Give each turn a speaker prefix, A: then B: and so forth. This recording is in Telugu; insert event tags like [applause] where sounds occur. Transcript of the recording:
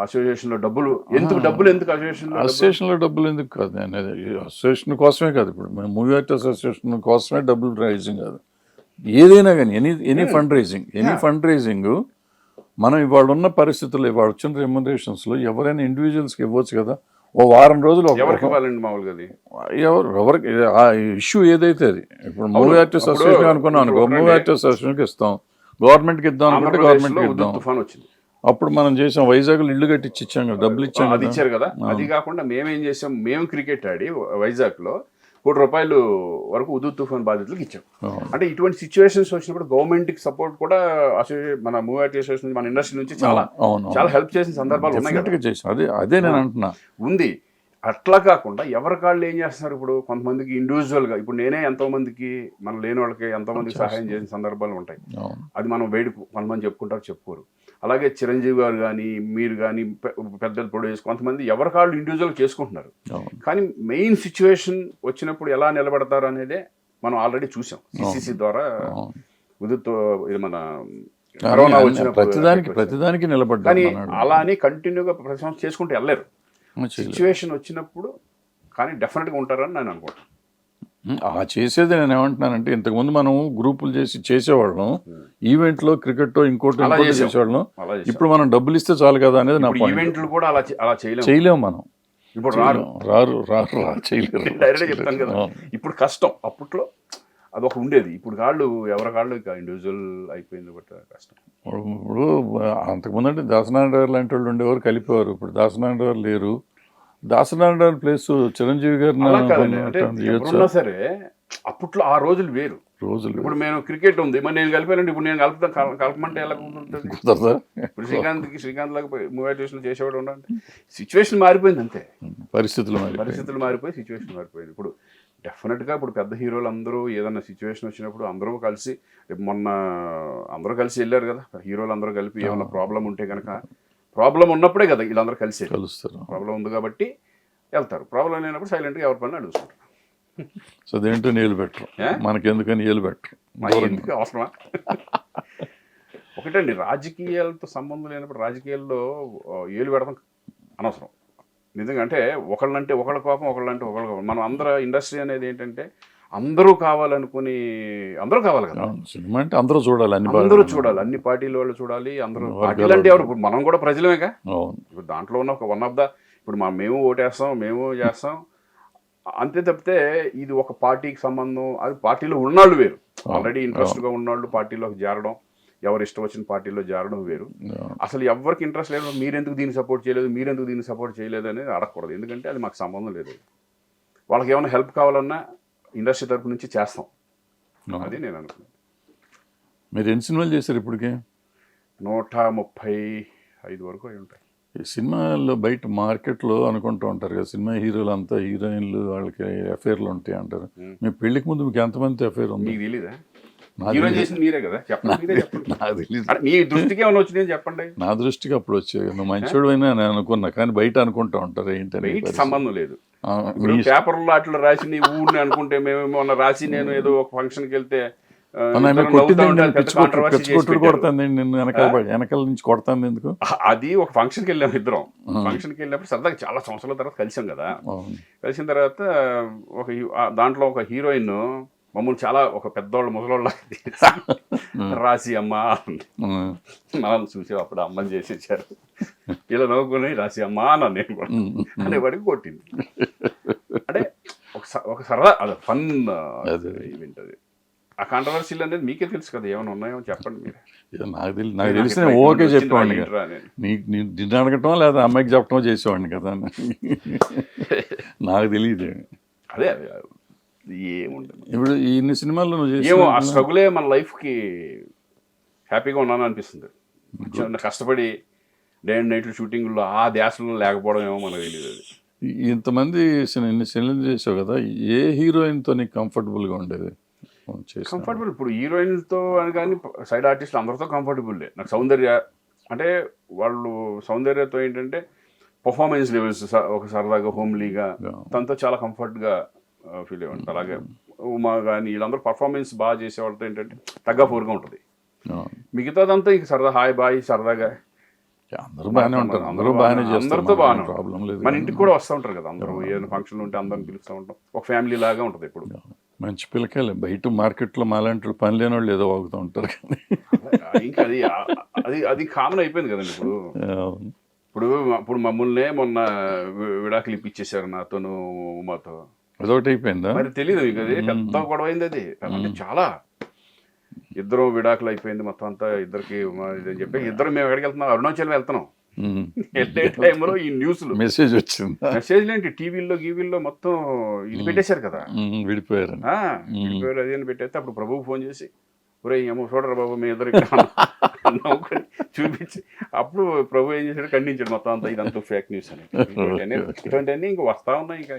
A: అసోసియేషన్లో డబ్బులు ఎందుకు డబ్బులు ఎందుకు అసోసియేషన్
B: అసోసియేషన్లో డబ్బులు? ఎందుకు కాదు? నేను అసోసియేషన్ కోసమే కాదు ఇప్పుడు. మేము మూవీ ఆర్టిస్ట్ అసోసియేషన్ కోసమే డబ్బులు రైజింగ్ కాదు. ఏదైనా కానీ any any fund raising any fund raising మనం ఇవాళ ఉన్న పరిస్థితుల్లో ఇవాళ వచ్చిన రెమ్యునరేషన్స్లో ఎవరైనా ఇండివిజువల్స్కి ఇవ్వచ్చు కదా? ఓ వారం రోజులు ఒక-
A: ఎవరికి ఇవ్వాలండి మామూలుగా అది?
B: ఎవరు ఎవరికి ఆ ఇష్యూ ఏదైతే అది? ఇప్పుడు మూవీ ఆర్టిస్ట్ అసోసియేషన్ అనుకున్నాం అనుకో మూవీ ఆర్టిస్ట్ అసోసియేషన్కి ఇస్తాం. గవర్నమెంట్కి ఇద్దాం అనుకుంటే గవర్నమెంట్కి ఇద్దాం.
A: తుఫాన్ వచ్చింది.
B: అప్పుడు మనం చేసాం. వైజాగ్లో ఇల్లు కట్టించి ఇచ్చాం కదా డబ్బులు ఇచ్చాం
A: అది ఇచ్చారు కదా. అది కాకుండా మేమేం చేసాం మేము క్రికెట్ ఆడి వైజాగ్లో కోటి రూపాయలు వరకు ఉదు తుఫాన్ బాధితులకు ఇచ్చాం. అంటే ఇటువంటి సిచ్యువేషన్స్ వచ్చినప్పుడు గవర్నమెంట్కి సపోర్ట్ కూడా అసోసియేషన్ మన మూవీ అసోసియేషన్ మన ఇండస్ట్రీ నుంచి చాలా చాలా హెల్ప్ చేసిన సందర్భాలు ఉన్నాయి
B: అదే నేను అంటున్నా.
A: ఉంది. అట్లా కాకుండా ఎవరి కాళ్ళు ఏం చేస్తున్నారు ఇప్పుడు? కొంతమందికి ఇండివిజువల్గా ఇప్పుడు నేనే ఎంతో మందికి మన లేని వాళ్ళకి ఎంతో మందికి సహాయం చేసిన సందర్భాలు ఉంటాయి. అది మనం వేడి కొంతమంది చెప్పుకుంటారు చెప్పుకోరు. అలాగే చిరంజీవి గారు కానీ మీరు కానీ పెద్దలు ప్రొడ్యూస్ కొంతమంది ఎవరి కాళ్ళు ఇండివిజువల్ చేసుకుంటున్నారు. కానీ మెయిన్ సిచ్యువేషన్ వచ్చినప్పుడు ఎలా నిలబడతారు అనేదే మనం ఆల్రెడీ చూసాం. సిసిసి ద్వారా. ఉదుతో ఇది మన కరోనా వచ్చినప్పుడు
B: ప్రతిదానికి ప్రతిదానికి
A: కానీ
B: నిలబడ్డాను
A: అలా అని కంటిన్యూగా ప్రతి సంవత్సరం చేసుకుంటూ వెళ్ళలేరు. సిచ్యువేషన్ వచ్చినప్పుడు కానీ డెఫినెట్గా ఉంటారని నేను అనుకుంటాను
B: ఆ చేసేది నేను ఏమంటున్నానంటే ఇంతకుముందు మనం గ్రూపులు చేసి చేసేవాళ్ళం ఈవెంట్లో క్రికెట్ ఇంకోటి. చేసేవాళ్ళం. ఇప్పుడు మనం డబ్బులు ఇస్తే చాలు కదా అనేది నా
A: ఈవెంట్లు కూడా అలా అలా చేయలేము.
B: మనం.
A: ఇప్పుడు రారు.
B: రారు రారు రా చేయలేరు. [laughs]
A: డైరెక్ట్ చెప్తాను కదా. ఇప్పుడు కష్టం. అప్పట్లో అది ఒక ఉండేది. ఇప్పుడు కాళ్ళు ఎవరి కాళ్ళు ఇక ఇండివిజువల్ అయిపోయింది బట్ కష్టం.
B: ఇప్పుడు అంతకుముందు అంటే దాసనారాయణ గారు లాంటి వాళ్ళు ఉండేవారు కలిపేవారు. ఇప్పుడు దాసనారాయణ గారు లేరు దాసనారాయణ గారి ప్లేస్ చిరంజీవి?
A: ఎవరున్నా సరే అప్పట్లో ఆ రోజులు వేరు.
B: రోజులు
A: ఇప్పుడు నేను క్రికెట్ ఉంది. మరి నేను కలిపానండి ఇప్పుడు నేను కలుపుతాను కల- కలపమంటే ఎలా
B: కుదరదా?
A: ఇప్పుడు శ్రీకాంత్కి శ్రీకాంత్ లాగా మూవైటేషన్ చేసేవాడు ఉండండి సిచ్యువేషన్ మారిపోయింది అంతే.
B: పరిస్థితులు మరి
A: పరిస్థితులు మారిపోయి సిచ్యువేషన్ మారిపోయింది. ఇప్పుడు డెఫినెట్గా ఇప్పుడు పెద్ద హీరోలు అందరూ ఏదైనా సిచ్యువేషన్ వచ్చినప్పుడు అందరూ కలిసి రేపు మొన్న అందరూ కలిసి వెళ్ళారు కదా హీరోలు అందరూ కలిపి ఏమైనా ప్రాబ్లం ఉంటే కనుక ప్రాబ్లం ఉన్నప్పుడే కదా వీళ్ళందరూ కలిసి
B: కలుస్తారు.
A: ప్రాబ్లం ఉంది కాబట్టి వెళ్తారు. ప్రాబ్లం లేనప్పుడు సైలెంట్గా ఎవరి పని అడుగుతుంటారు
B: సో దేంటో నీళ్ళు పెట్టరు.
A: ఏ?
B: మనకి ఎందుకని నీళ్ళు పెట్టరు.
A: ఎందుకు అవసరమా? ఒకటండి రాజకీయాలతో సంబంధం లేనప్పుడు రాజకీయాల్లో ఏలు పెడతాం అనవసరం. నిజంగా అంటే ఒకళ్ళంటే ఒకళ్ళ కోపం ఒకళ్ళంటే ఒకళ్ళ కోపం. మనం అందరూ ఇండస్ట్రీ అనేది ఏంటంటే అందరూ కావాలనుకుని అందరూ కావాలి కదా.
B: సినిమా అంటే అందరూ చూడాలి అన్ని
A: అందరూ. చూడాలి అన్ని పార్టీల వాళ్ళు చూడాలి అందరూ పార్టీలు అంటే ఎవరు? ఇప్పుడు మనం కూడా ప్రజలమేగా. ఇప్పుడు దాంట్లో ఉన్న ఒక వన్ ఆఫ్ ద ఇప్పుడు మా మేము ఓటేస్తాం మేము చేస్తాం. అంతే తప్పితే ఇది ఒక పార్టీకి సంబంధం అది పార్టీలో ఉన్నాళ్ళు వేరు. ఆల్రెడీ ఇంట్రెస్ట్గా ఉన్నవాళ్ళు పార్టీలోకి చేరడం ఎవరు ఇష్టం వచ్చిన పార్టీలో చేరడం వేరు. అసలు ఎవరికి ఇంట్రెస్ట్ లేదు మీరెందుకు దీన్ని సపోర్ట్ చేయలేదు మీరెందుకు దీన్ని సపోర్ట్ చేయలేదు అనేది అడగకూడదు. ఎందుకంటే అది మాకు సంబంధం లేదు. వాళ్ళకి ఏమైనా హెల్ప్ కావాలన్నా ఇండస్ట్రీ తరపు నుంచి చేస్తాం. అది నేను అనుకున్నాను
B: మీరు ఎన్ని సినిమాలు చేశారు ఇప్పటికే?
A: నూట ముప్పై ఐదు వరకు అయి ఉంటాయి.
B: ఈ సినిమాల్లో బయట మార్కెట్లో అనుకుంటూ ఉంటారు కదా సినిమా హీరోలు అంతా హీరోయిన్లు వాళ్ళకి అఫైర్లు ఉంటాయి అంటారు. మీ పెళ్ళికి ముందు మీకు ఎంతమంది అఫైర్ ఉంది?
A: మీకు తెలీదా? హీరో. చేసింది మీరే కదా? చెప్పండి
B: నాకు
A: మీ దృష్టికి ఏమైనా చెప్పండి?
B: నా దృష్టికి అప్పుడు వచ్చేది నువ్వు మంచోడు అయినా నేను అనుకున్నా కానీ బయట అనుకుంటా ఉంటారు ఏంటని
A: సంబంధం లేదు. ఇప్పుడు పేపర్లో అట్లా రాసి నీ ఊరిని అనుకుంటే మేము మొన్న రాసి నేను ఏదో ఒక ఫంక్షన్కి వెళ్తే
B: నిన్ను వెనకాల వెనకాల నుంచి కొడతాను ఎందుకు?
A: అది ఒక ఫంక్షన్కి వెళ్ళాము ఇద్దరం. ఫంక్షన్కి వెళ్ళినప్పుడు సరదాగా చాలా సంవత్సరాల తర్వాత కలిసాం కదా. కలిసిన తర్వాత ఒక దాంట్లో ఒక హీరోయిన్ మమ్మల్ని చాలా ఒక పెద్దోళ్ళు ముసలోళ్ళ [laughs] రాసి అమ్మ. మనం చూసి అప్పుడు అమ్మని చేసి ఇచ్చారు ఇలా నవ్వుకుని రాసి అమ్మ అన్నాను నేను కూడా. అనేవాడికి కొట్టింది. అంటే ఒక సరదా అది ఫన్
B: అదే.
A: ఈవెంట్ అది. ఆ కాంట్రవర్సీలు అనేది మీకే తెలుసు కదా ఏమైనా ఉన్నాయో చెప్పండి మీరు.
B: నాకు తెలియదు నాకు
A: నాకు
B: తెలిసి
A: ఇట్లా
B: నేను ఓకే చెప్పేవాడిని
A: అని.
B: నీకు నిన్ను అడగటం లేదా అమ్మాయికి చెప్పటం చేసేవాడిని కదా [laughs] నాకు తెలియదు
A: అదే అదే. ఏముంటుంది
B: ఇప్పుడు ఇన్ని సినిమాల్లో
A: ఏమో ఆ స్ట్రగులే మన లైఫ్కి హ్యాపీగా ఉన్నాను అనిపిస్తుంది కష్టపడి డే అండ్ నైట్ షూటింగ్లో ఆ ధ్యాసలో లేకపోవడం ఏమో మనకు తెలియదు అది.
B: ఇంతమంది ఇన్ని సినిమాలు చేసావు కదా ఏ హీరోయిన్తో నీకు కంఫర్టబుల్గా ఉండేది?
A: కంఫర్టబుల్ ఇప్పుడు హీరోయిన్తో అని కానీ సైడ్ ఆర్టిస్ట్ అందరితో కంఫర్టబుల్ నాకు సౌందర్య అంటే వాళ్ళు సౌందర్యతో ఏంటంటే పర్ఫార్మెన్స్ లెవెల్స్ ఒక సరదాగా హోమ్లీగా. తనతో చాలా కంఫర్ట్గా ఫీల్ అయ్యండి అలాగే ఉమా. కానీ వీళ్ళందరూ పర్ఫార్మెన్స్ బాగా చేసే వాళ్ళతో ఏంటంటే తగ్గపూర్గా ఉంటుంది.
B: అవును.
A: మిగతాదంతా ఇంక సరదా హాయ్ బాయ్ సరదాగా
B: అందరూ బాగానే ఉంటారు. అందరూ బాగానే
A: అందరితో బాగానే
B: ప్రాబ్లం లేదు
A: మన ఇంటికి కూడా వస్తూ ఉంటారు కదా అందరూ. ఏదైనా ఫంక్షన్ ఉంటే అందరిని పిలుస్తూ ఉంటాం. ఒక ఫ్యామిలీ లాగా ఉంటుంది ఇప్పుడు
B: మంచి పిల్లకాయలే. బయట మార్కెట్లో మాలాంటి పని లేని వాళ్ళు ఏదో వాగుతూ ఉంటారు కానీ.
A: ఇంకా అది అది అది కామన్ అయిపోయింది కదండి ఇప్పుడు. ఇప్పుడు ఇప్పుడు మమ్మల్నే మొన్న విడాకులు ఇప్పించేశారు నాతోను ఉమాతో.
B: అదొకటి అయిపోయిందా?
A: మరి తెలియదు మీకు అది పెద్ద గొడవ అయింది అది. అంటే చాలా. ఇద్దరు విడాకులు అయిపోయింది మొత్తం అంతా ఇద్దరికి ఇదని చెప్పి ఇద్దరు మేము ఎక్కడికి వెళ్తున్నాం? అరుణాచలం వెళ్తున్నాం. వెళ్ళే టైంలో ఈ న్యూస్లు.
B: మెసేజ్ వచ్చిందా?
A: మెసేజ్లు ఏంటి? టీవీల్లో గీవీల్లో మొత్తం ఇది పెట్టేశారు కదా. ఆ, విడిపోయారు అది పెట్టేస్తే అప్పుడు ప్రభువు ఫోన్ చేసి ఒరే ఏమో చూడరా బాబు మీ ఇద్దరు అన్నాం. నవ్వుకొని చూపించి అప్పుడు ప్రభు ఏం చేశాడు? ఖండించాడు మొత్తం అంతా. ఇదంతా ఫేక్ న్యూస్ అని. [laughs] ఇటువంటివన్నీ ఇటువంటివన్నీ ఇంకా వస్తా ఉన్నాయి ఇంకా.